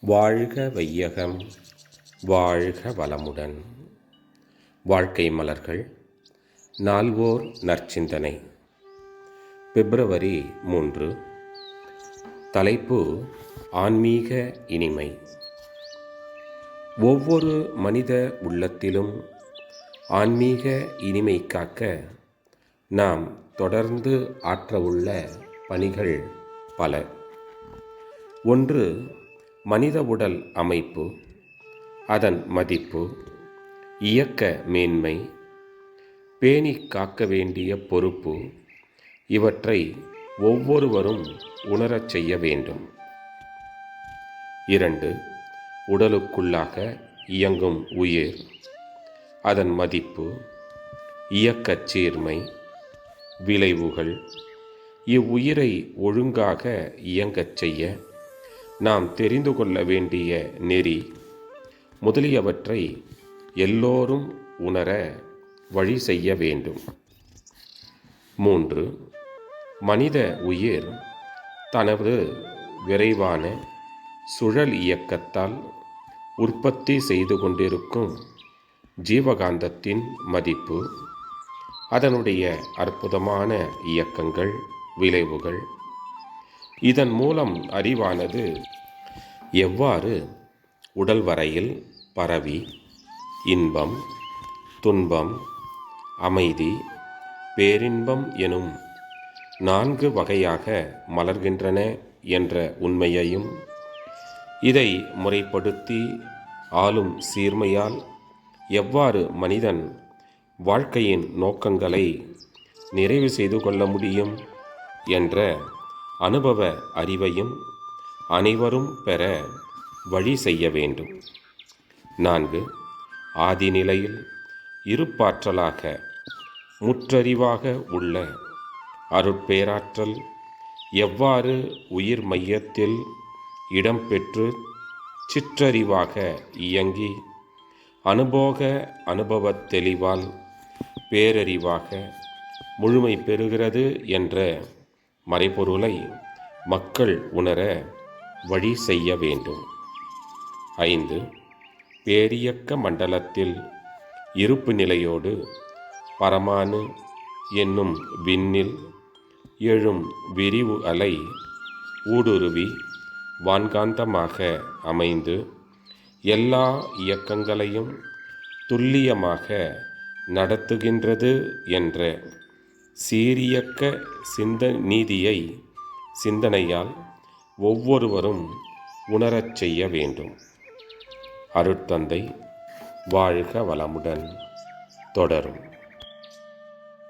வாழ்க வையகம் வாழ்க வளமுடன். வாழ்க்கை மலர்கள் நால்வோர் நற்சிந்தனை. பிப்ரவரி மூன்று. தலைப்பு ஆன்மீக இனிமை. ஒவ்வொரு மனித உள்ளத்திலும் ஆன்மீக இனிமை காக்க நாம் தொடர்ந்து ஆற்றவுள்ள பணிகள் பல. ஒன்று மனித உடல் அமைப்பு அதன் மதிப்பு இயக்க மேன்மை பேணி காக்க வேண்டிய பொறுப்பு இவற்றை ஒவ்வொருவரும் உணரச் செய்ய வேண்டும். இரண்டு உடலுக்குள்ளாக இயங்கும் உயிர் அதன் மதிப்பு இயக்கச் சீர்மை விளைவுகள் இவ்வுயிரை ஒழுங்காக இயங்கச் செய்ய நாம் தெரிந்து கொள்ள வேண்டிய நெறி முதலியவற்றை எல்லோரும் உணர வழி செய்ய வேண்டும். மூன்று மனித உயிர் தனது விரைவான சுழல் இயக்கத்தால் உற்பத்தி செய்து கொண்டிருக்கும் ஜீவகாந்தத்தின் மதிப்பு அதனுடைய அற்புதமான இயக்கங்கள் விளைவுகள் இதன் மூலம் அறிவானது எவ்வாறு உடல் வரையில் பரவி இன்பம் துன்பம் அமைதி பேரின்பம் எனும் நான்கு வகையாக மலர்கின்றன என்ற உண்மையையும் இதை முறைப்படுத்தி ஆளும் சீர்மையால் எவ்வாறு மனிதன் வாழ்க்கையின் நோக்கங்களை நிறைவு செய்து கொள்ள முடியும் என்ற அனுபவ அறிவையும் அனைவரும் பெற வழி செய்ய வேண்டும். நான்கு ஆதிநிலையில் இருப்பாற்றலாக முற்றறிவாக உள்ள அருட்பேராற்றல் எவ்வாறு உயிர் மையத்தில் இடம்பெற்று சிற்றறிவாக இயங்கி அனுபோக அனுபவத் தெளிவால் பேரறிவாக முழுமை பெறுகிறது என்ற மறைபொருளை மக்கள் உணர வழி செய்ய வேண்டும். ஐந்து. பேரியக்க மண்டலத்தில் இருப்பு நிலையோடு பரமானு என்னும் விண்ணில் எழும் விரிவு அலை ஊடுருவி வான்காந்தமாக அமைந்து எல்லா இயக்கங்களையும் துல்லியமாக நடத்துகின்றது என்ற சீரியக்க சிந்த நீதியை சிந்தனையால் ஒவ்வொருவரும் உணரச் செய்ய வேண்டும். அருட்தந்தை வாழ்க வளமுடன் தொடரும்.